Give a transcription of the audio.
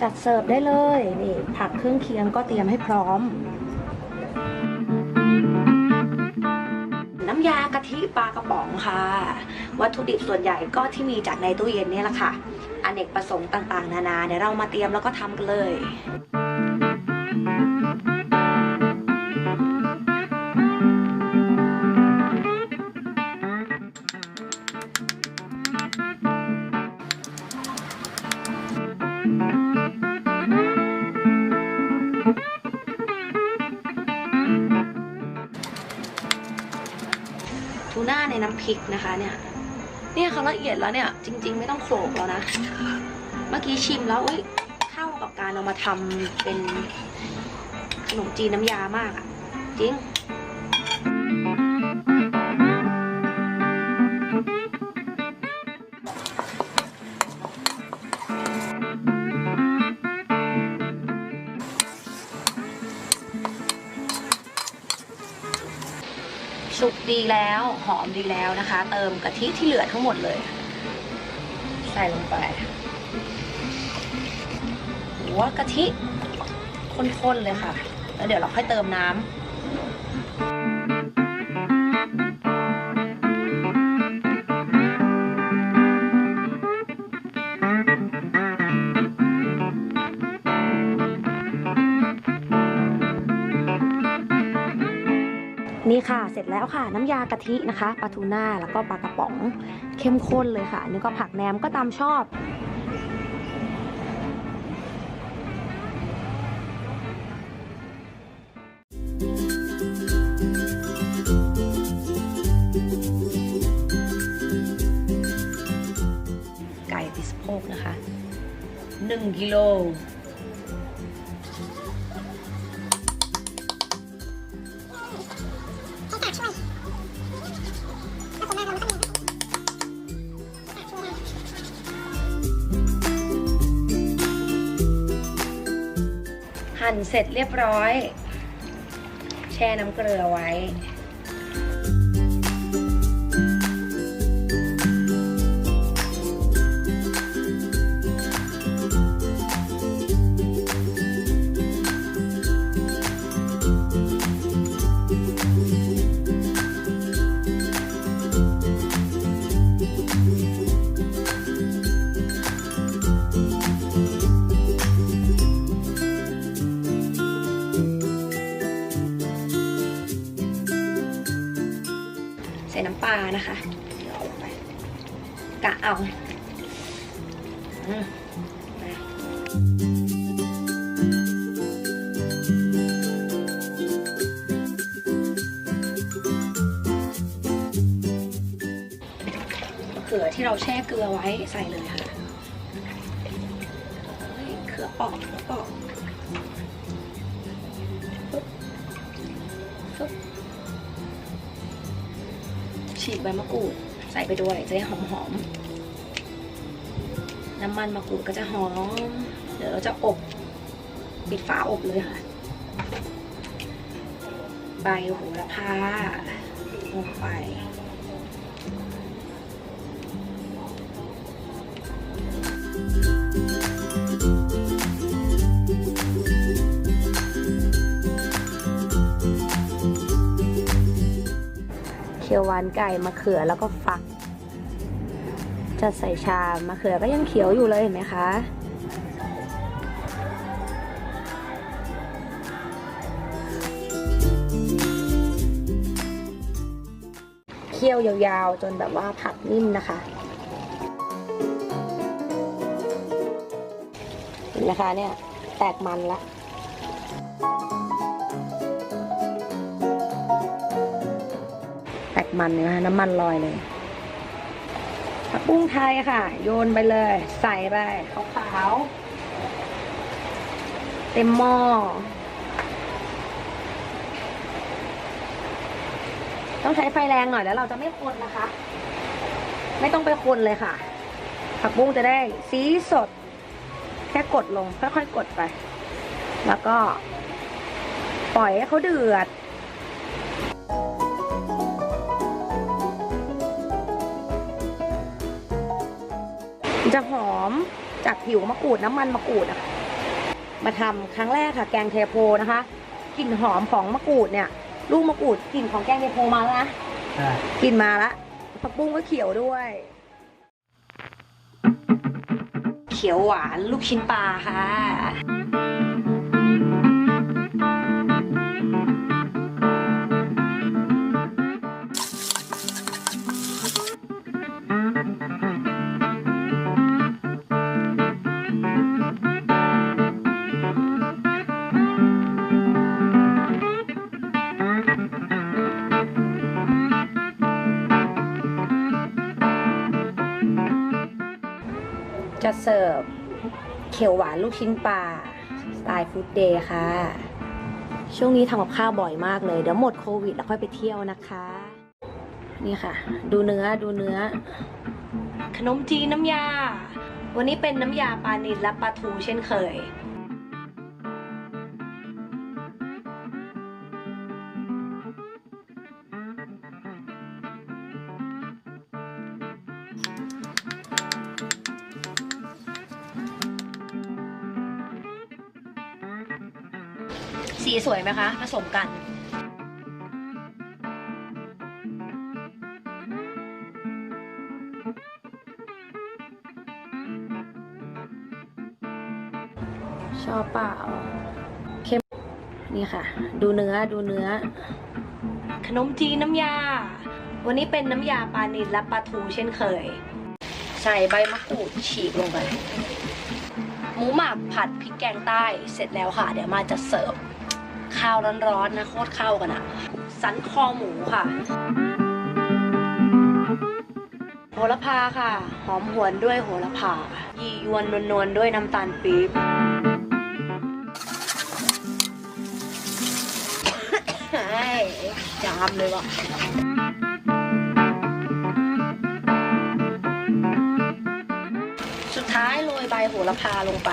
จัดเสิร์ฟได้เลยนี่ผักเครื่องเคียงก็เตรียมให้พร้อม น้ำยากะทิปลากระป๋องค่ะ วัตถุดิบส่วนใหญ่ก็ที่มีจากในตู้เย็นนี่แหละค่ะ อเนกประสงค์ต่างๆ นานาเดี๋ยวเรามาเตรียมแล้วก็ทำกันเลย ในน้ำพริกนะคะเนี่ยเนี่ยเขาละเอียดแล้วเนี่ยจริง ๆ ไม่ต้องโขลกแล้วนะ เมื่อกี้ชิมแล้วอุ้ยเข้ากับการเอามาทำเป็นขนมจีนน้ำยามากอะจริง สุกดีแล้วหอมดีแล้วนะคะ เติมกะทิที่เหลือทั้งหมดเลย ใส่ลงไปหัวกะทิข้นๆเลยค่ะ แล้วเดี๋ยวเราค่อยเติมน้ำ นี่ค่ะ เสร็จแล้วค่ะ น้ำยากะทินะคะปลาทูน่าแล้วก็ปลากระป๋องเข้มข้นเลยค่ะ อันนี่ก็ผักแหนมก็ตามชอบไก่ติสโพกนะคะ1กิโล หั่นเสร็จเรียบร้อย แช่น้ำเกลือไว้านะคะเดี๋ยวเอาลงไปกะเอาเขือที่เราแช่เกลือไว้ใส่เลยค่ะเฮ้ยเขือปอกเขือปอก ฉีกใบมะกรูดใส่ไปด้วยจะได้หอมหอมน้ำมันมะกรูดก็จะหอม เดี๋ยวเราจะอบปิดฝาอบเลยค่ะ ใบโหระพาลงไป ขียวหวานไก่มะเขือแล้วก็ฟัก จะใส่ชามมะเขือก็ยังเขียวอยู่เลยเห็นไหมคะเคี่ยวยาวๆ จนแบบว่าผักนิ่มนะคะเห็นไหมคะเนี่ยแตกมันละ มันนะคะน้ำมันลอยเลยผักบุ้งไทยค่ะ โยนไปเลย ใส่ไปขาวๆเต็มหม้อต้องใช้ไฟแรงหน่อยแล้วเราจะไม่คนนะคะ ไม่ต้องไปคนเลยค่ะ ผักบุ้งจะได้สีสด แค่กดลงค่อยๆกดไป แล้วก็ ปล่อยให้เขาเดือด จะหอมจากผิวมะกรูดน้ำมันมะกรูดอะค่ะมาทำครั้งแรกค่ะแกงเทโพนะคะกลิ่นหอมของมะกรูดเนี่ย ลูกมะกรูดกลิ่นของแกงเทโพมาแล้วนะใช่กลิ่นมาละผักบุ้งก็เขียวด้วย เขียวหวานลูกชิ้นปลาค่ะ จะเสิร์ฟเขียวหวานลูกชิ้นปลาสไตล์ฟู้ดเดย์ค่ะ ช่วงนี้ทำกับข้าวบ่อยมากเลย เดี๋ยวหมดโควิดแล้วค่อยไปเที่ยวนะคะ นี่ค่ะ ดูเนื้อดูเนื้อ ขนมจีนน้ำยา วันนี้เป็นน้ำยาปลานิลและปลาทูเช่นเคย สีสวยไหมคะ ผสมกันชอบเปล่าเข้มนี่ค่ะ ดูเนื้อดูเนื้อ ขนมจีนน้ำยา วันนี้เป็นน้ำยาปลานิลและปลาทูเช่นเคย ใส่ใบมะกรูดฉีกลงไป หมูหมักผัดพริกแกงใต้เสร็จแล้วค่ะ เดี๋ยวมาจะเสิร์ฟ ข้าวร้อนๆนะโคตรเข้ากันอะสันคอหมูค่ะโหระพาค่ะ หอมหวนด้วยโหระพายียวนนวลๆด้วยน้ำตาลปี๊บจามเลยว่ะสุดท้ายโรยใบโหระพาลงไป